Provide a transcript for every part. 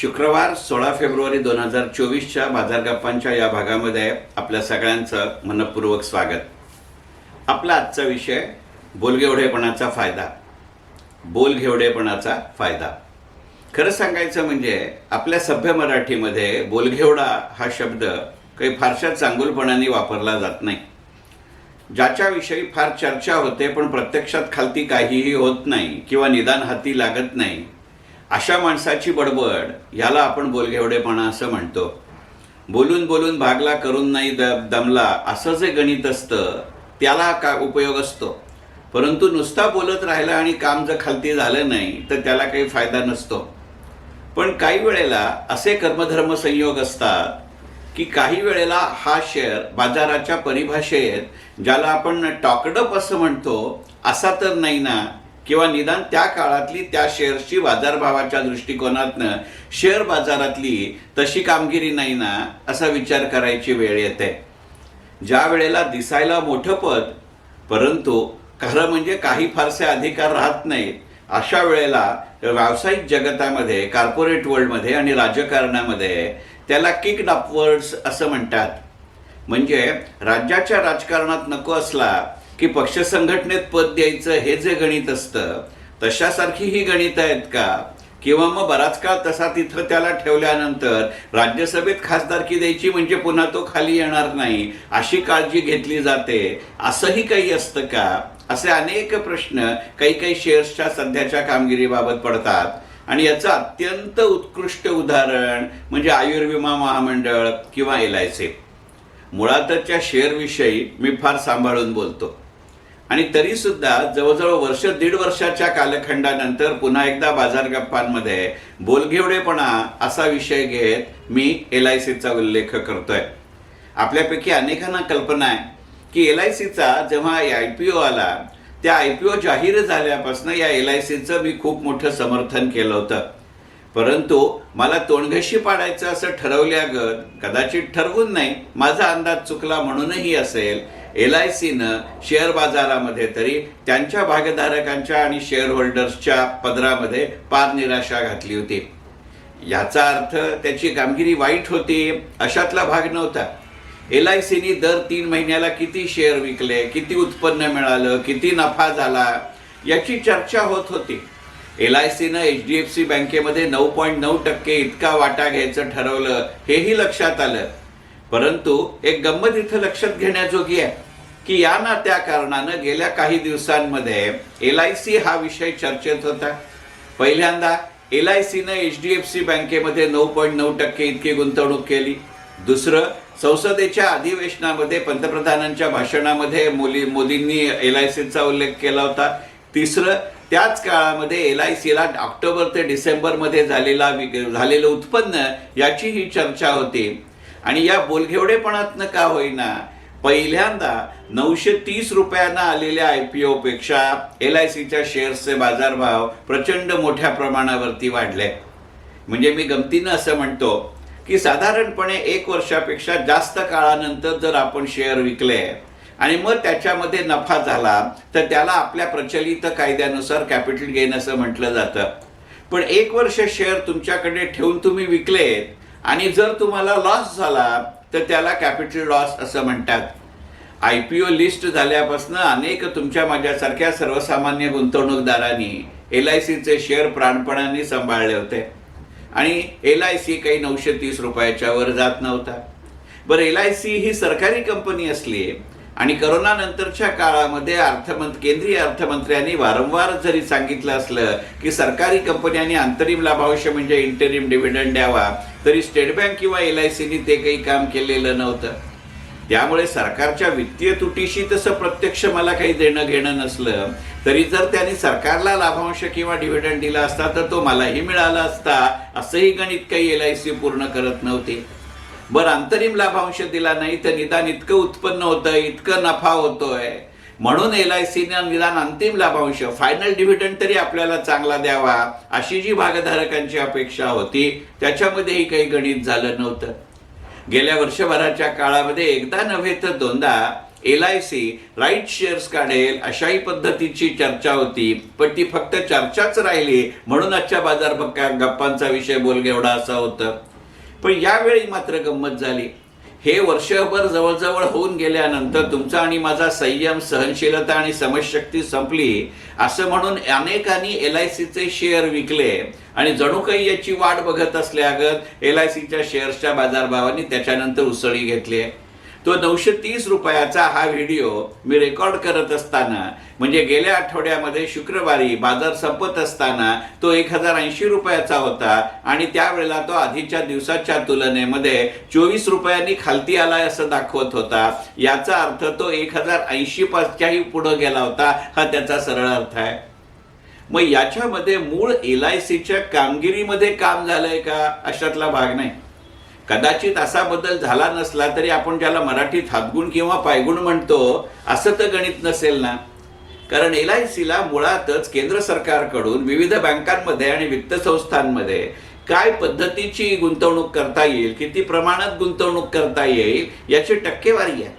शुक्रवार सोळा फेब्रुवारी दोन हजार चोवीसच्या बाजार गप्पांच्या या भागामध्ये आपल्या सगळ्यांचं मनपूर्वक स्वागत. आपला आजचा विषय बोलगेवढेपणाचा फायदा. बोलघेवडेपणाचा फायदा. खरं सांगायचं म्हणजे आपल्या सभ्य मराठीमध्ये बोलघेवडा हा शब्द काही फारशा चांगुलपणाने वापरला जात नाही. ज्याच्याविषयी फार चर्चा होते पण प्रत्यक्षात खालती काहीही होत नाही किंवा निदान हाती लागत नाही अशा माणसाची बडबड याला आपण बोलघेवडेपणा असं म्हणतो. बोलून बोलून भागला करून नाही द दमला असं जे गणित असतं त्याला का उपयोग असतो? परंतु नुसता बोलत राहिला आणि काम जर खालती झालं नाही तर त्याला काही फायदा नसतो. पण काही वेळेला असे कर्मधर्म संयोग असतात की काही वेळेला हा शेअर बाजाराच्या परिभाषेत ज्याला आपण टॉकडप असं म्हणतो असा तर नाही ना किंवा निदान त्या काळातली त्या शेअर्सची बाजारभावाच्या दृष्टिकोनातनं शेअर बाजारातली तशी कामगिरी नाही ना असा विचार करायची वेळ येते. ज्या वेळेला दिसायला मोठं पद परंतु खरं म्हणजे काही फारसे अधिकार राहत नाहीत अशा वेळेला व्यावसायिक जगतामध्ये कॉर्पोरेट वर्ल्डमध्ये आणि राजकारणामध्ये त्याला किक अपवर्ड्स असं म्हणतात. म्हणजे राज्याच्या राजकारणात नको असला की पक्ष संघटनेत पद द्यायचं हे जे गणित असतं तशासारखी ही गणित आहेत का? किंवा मग बराच काळ तसा तिथं त्याला ठेवल्यानंतर राज्यसभेत खासदारकी द्यायची म्हणजे पुन्हा तो खाली येणार नाही अशी काळजी घेतली जाते. असंही काही असतं का? असे अनेक प्रश्न काही काही शेअर्सच्या सध्याच्या कामगिरीबाबत पडतात. आणि याचं अत्यंत उत्कृष्ट उदाहरण म्हणजे आयुर्विमा महामंडळ किंवा एल आय सी. मुळातच्या शेअरविषयी मी फार सांभाळून बोलतो. आणि तरी सुद्धा जवळजवळ वर्ष दीड वर्षाच्या कालखंडानंतर पुन्हा एकदा बाजार गप्पांमध्ये बोलघेवडेपणा असा विषय घेत मी एल आय सीचा उल्लेख करतोय. आपल्यापैकी अनेकांना कल्पना आहे की एल आय सीचा जेव्हा आय पी ओ आला त्या आय पी ओ जाहीर झाल्यापासून या एल आय सीचं मी खूप मोठं समर्थन केलं होतं. परंतु मला तोंडघशी पाडायचं असं ठरवल्यागत कदाचित ठरवून नाही माझा अंदाज चुकला म्हणूनही असेल एल आय सीनं शेअर बाजारामध्ये तरी त्यांच्या भागधारकांच्या आणि शेअर होल्डर्सच्या पदरामध्ये पार निराशा घातली होती. याचा अर्थ त्याची कामगिरी वाईट होती अशातला भाग नव्हता. एल आय सीनी दर तीन महिन्याला किती शेअर विकले किती उत्पन्न मिळालं किती नफा झाला याची चर्चा होत होती. एल आय सीनं एच डी एफ सी बँकेमध्ये नऊ पॉईंट नऊ टक्के इतका वाटा घ्यायचं ठरवलं हेही लक्षात आलं. परंतु एक गंमत इथं लक्षात घेण्याजोगी आहे की या ना त्या कारणानं गेल्या काही दिवसांमध्ये एल आय सी हा विषय चर्चेत होता. पहिल्यांदा एल आय सीनं एच डी एफ सी बँकेमध्ये नऊ पॉईंट नऊ टक्के इतकी गुंतवणूक केली. दुसरं संसदेच्या अधिवेशनामध्ये पंतप्रधानांच्या भाषणामध्ये मोली मोदींनी एल आय सीचा उल्लेख केला होता. तिसरं त्याच काळामध्ये एल आय सीला ऑक्टोबर ते डिसेंबरमध्ये झालेला झालेलं उत्पन्न याची ही चर्चा होती. आणि या बोलघेवडेपणातनं का होईना पहिल्यांदा नऊशे तीस रुपयांना आलेल्या आय पी पेक्षा एल आय सीच्या शेअर्सचे बाजारभाव प्रचंड मोठ्या प्रमाणावरती वाढले. म्हणजे मी गमतीनं असं म्हणतो की साधारणपणे एक वर्षापेक्षा जास्त काळानंतर जर आपण शेअर विकले आणि मग त्याच्यामध्ये नफा झाला तर त्याला आपल्या प्रचलित कायद्यानुसार कॅपिटल गेन असं म्हटलं जातं. पण एक वर्ष शेअर तुमच्याकडे ठेवून तुम्ही विकलेत आणि जर तुम्हाला लॉस झाला तर त्याला कॅपिटल लॉस असं म्हणतात. आय पी ओ लिस्ट झाल्यापासून अनेक तुमच्या माझ्यासारख्या सर्वसामान्य गुंतवणूकदारांनी एल आय सीचे शेअर प्राणपणाने सांभाळले होते. आणि एल आय सी काही नऊशे तीस रुपयाच्या वर जात नव्हता. बरं एल आय सी ही सरकारी कंपनी असली आणि करोनानंतरच्या काळामध्ये अर्थमंत केंद्रीय अर्थमंत्र्यांनी वारंवार जरी सांगितलं असलं की सरकारी कंपन्यांनी अंतरिम लाभांश म्हणजे इंटरिम डिव्हिडंड द्यावा तरी स्टेट बँक किंवा एल आय सीनी ते काही काम केलेलं नव्हतं. त्यामुळे सरकारच्या वित्तीय तुटीशी तसं प्रत्यक्ष मला काही देणं घेणं नसलं तरी जर त्यांनी सरकारला लाभांश किंवा डिव्हिडंड दिला असता तर तो मलाही मिळाला असता असंही गणित काही एल आय सी पूर्ण करत नव्हती. बरं अंतरिम लाभांश दिला नाही तर निदान इतकं उत्पन्न होतं इतकं नफा होतोय. म्हणून एल आय सीनं निदान अंतिम लाभांश फायनल डिव्हिडंड तरी आपल्याला चांगला द्यावा अशी जी भागधारकांची अपेक्षा होती त्याच्यामध्येही काही गणित झालं नव्हतं. गेल्या वर्षभराच्या काळामध्ये एकदा नव्हे तर दोनदा L I C right shares काढेल अशाही पद्धतीची चर्चा होती पण ती फक्त चर्चाच राहिली म्हणून आजच्या बाजार गप्पांचा विषय बोलगेवढा असा होतं. पण यावेळी मात्र गंमत झाली. हे वर्षभर जवळजवळ होऊन गेल्यानंतर तुमचा आणि माझा संयम सहनशीलता आणि समजशक्ती संपली असं म्हणून अनेकांनी एल आय सीचे शेअर विकले. आणि जणू काही याची वाट बघत असल्यागत एल आय सीच्या शेअर्सच्या बाजारभावांनी त्याच्यानंतर उसळी घेतली. तो नऊशे तीस रुपयाचा हा व्हिडिओ मी रेकॉर्ड करत असताना म्हणजे गेल्या आठवड्यामध्ये शुक्रवारी बाजार संपत असताना तो एक हजार ऐंशी रुपयाचा होता आणि त्यावेळेला तो आधीच्या दिवसाच्या तुलनेमध्ये चोवीस रुपयांनी खालती आलाय असं दाखवत होता. याचा अर्थ तो एक हजार ऐंशी पाचच्याही पुढे गेला होता हा त्याचा सरळ अर्थ आहे. मग याच्यामध्ये मूळ एल आय सीच्या कामगिरीमध्ये काम झालंय का? अशातला भाग नाही. कदाचित असा बदल झाला नसला तरी आपण ज्याला मराठीत हातगुण किंवा पायगुण म्हणतो असं तर गणित नसेल ना? कारण एल आय सीला मुळातच केंद्र सरकारकडून विविध बँकांमध्ये आणि वित्त संस्थांमध्ये काय पद्धतीची गुंतवणूक करता येईल किती प्रमाणात गुंतवणूक करता येईल याची टक्केवारी आहे.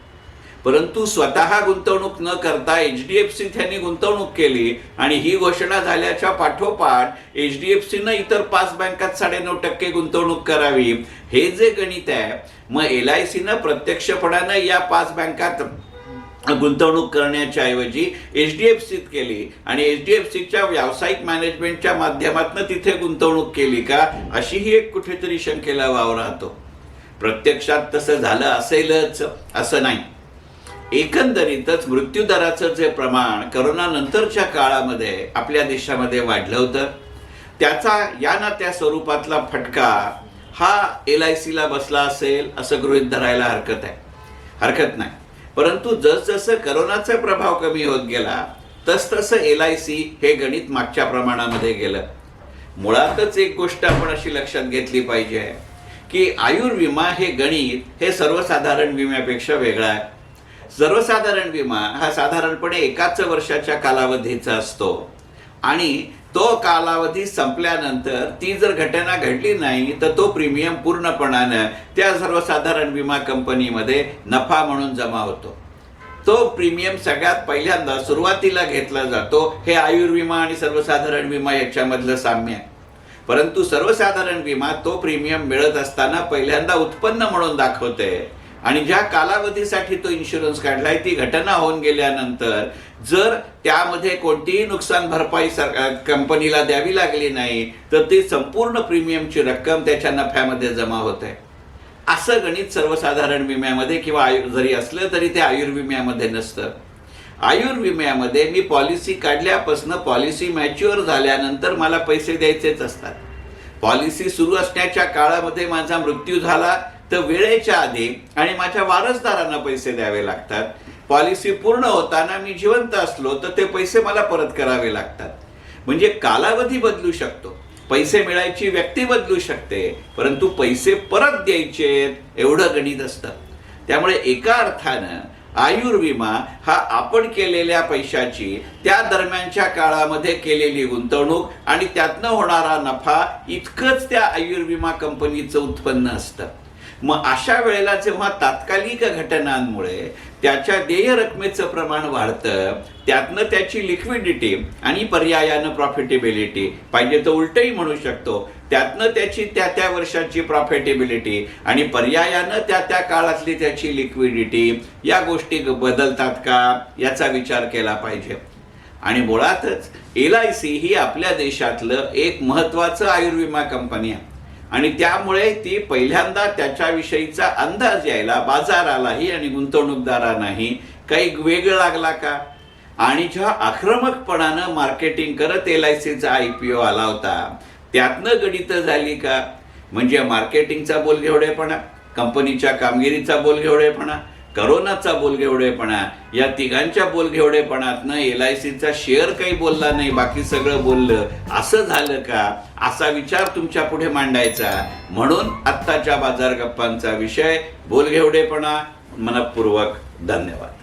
परंतु स्वतः गुंतवणूक न करता एच डी एफ सी त्यांनी गुंतवणूक केली आणि ही घोषणा झाल्याच्या पाठोपाठ एच डी एफ सीनं इतर पाच बँकात साडेनऊ टक्के गुंतवणूक करावी. हे जे गणित आहे मग एल आय सीनं प्रत्यक्षपणानं या पाच बँकात गुंतवणूक करण्याच्या ऐवजी एच डी एफ सीत केली आणि एच डी एफ सीच्या व्यावसायिक मॅनेजमेंटच्या माध्यमातून तिथे गुंतवणूक केली का? अशी ही एक कुठेतरी शंकेला वाव राहतो. प्रत्यक्षात तसं झालं असेलच असं नाही. एकंदरीतच मृत्यूदराचं जे प्रमाण करोना नंतरच्या काळामध्ये आपल्या देशामध्ये वाढलं होतं त्याचा या ना त्या स्वरूपातला फटका हा एल आय सीला बसला असेल असं गृहीत धरायला हरकत आहे. हरकत नाही. परंतु जसजसं करोनाचा प्रभाव कमी होत गेला तसतसं एल आय सी हे गणित मागच्या प्रमाणामध्ये गेलं. मुळातच एक गोष्ट आपण अशी लक्षात घेतली पाहिजे की आयुर्विमा हे गणित हे सर्वसाधारण विम्यापेक्षा वेगळं आहे. सर्वसाधारण विमा हा साधारणपणे एकाच वर्षाच्या कालावधीचा असतो. आणि तो कालावधी संपल्यानंतर ती जर घटना घडली नाही तर तो प्रीमियम पूर्णपणानं त्या सर्वसाधारण विमा कंपनीमध्ये नफा म्हणून जमा होतो. तो प्रीमियम सगळ्यात पहिल्यांदा सुरुवातीला घेतला जातो हे आयुर्विमा आणि सर्वसाधारण विमा याच्यामधलं साम्य आहे. परंतु सर्वसाधारण विमा तो प्रीमियम मिळत असताना पहिल्यांदा उत्पन्न म्हणून दाखवते. आणि ज्या कालावधीसाठी तो इन्शुरन्स काढलाय ती घटना होऊन गेल्यानंतर जर त्यामध्ये कोणतीही नुकसान भरपाई सरकार कंपनीला द्यावी लागली नाही तर ती संपूर्ण प्रीमियमची रक्कम त्याच्या नफ्यामध्ये जमा होते असं गणित सर्वसाधारण विम्यामध्ये किंवा आयु जरी असलं तरी ते आयुर्विम्यामध्ये नसतं. आयुर्विम्यामध्ये मी पॉलिसी काढल्यापासून पॉलिसी मॅच्युअर झाल्यानंतर मला पैसे द्यायचेच असतात. पॉलिसी सुरू असण्याच्या काळामध्ये माझा मृत्यू झाला तर वेळेच्या आधी आणि माझ्या वारसदारांना पैसे द्यावे लागतात. पॉलिसी पूर्ण होताना मी जिवंत असलो तर ते पैसे मला परत करावे लागतात. म्हणजे कालावधी बदलू शकतो. पैसे मिळायची व्यक्ती बदलू शकते परंतु पैसे परत द्यायचे एवढं गणित असतं. त्यामुळे एका अर्थानं आयुर्विमा हा आपण केलेल्या पैशाची त्या दरम्यानच्या काळामध्ये केलेली गुंतवणूक आणि त्यातनं होणारा नफा इतकंच त्या आयुर्विमा कंपनीचं उत्पन्न असतं. मग अशा वेळेला जेव्हा तात्कालिक घटनांमुळे त्याच्या देय रकमेचं प्रमाण वाढतं त्यातनं त्याची लिक्विडिटी आणि पर्यायानं प्रॉफिटेबिलिटी पाहिजे तर उलटही म्हणू शकतो त्यातनं त्याची त्या त्या वर्षाची प्रॉफिटेबिलिटी आणि पर्यायानं त्या त्या काळातली त्याची लिक्विडिटी या गोष्टी बदलतात का याचा विचार केला पाहिजे. आणि मुळातच एल आय सी ही आपल्या देशातलं एक महत्त्वाचं आयुर्विमा कंपनी आहे. आणि त्यामुळे ती पहिल्यांदा त्याच्याविषयीचा अंदाज यायला बाजारालाही आणि गुंतवणूकदारांनाही काही वेगळं लागला का? आणि ज्या आक्रमकपणानं मार्केटिंग करत एल आय सीचा आय पी ओ आला होता त्यातनं गणित झाली का? म्हणजे मार्केटिंगचा बोलघेवडेपणा कंपनीच्या कामगिरीचा बोलघेवडेपणा करोनाचा बोलघेवडेपणा या तिघांच्या बोलघेवडेपणातनं एल आय सीचा शेअर काही बोलला नाही बाकी सगळं बोललं. असं झालं का? असा विचार तुमच्यापुढे मांडायचा. म्हणून आत्ताच्या बाजार गप्पांचा विषय बोलघेवडेपणा मनपूर्वक धन्यवाद.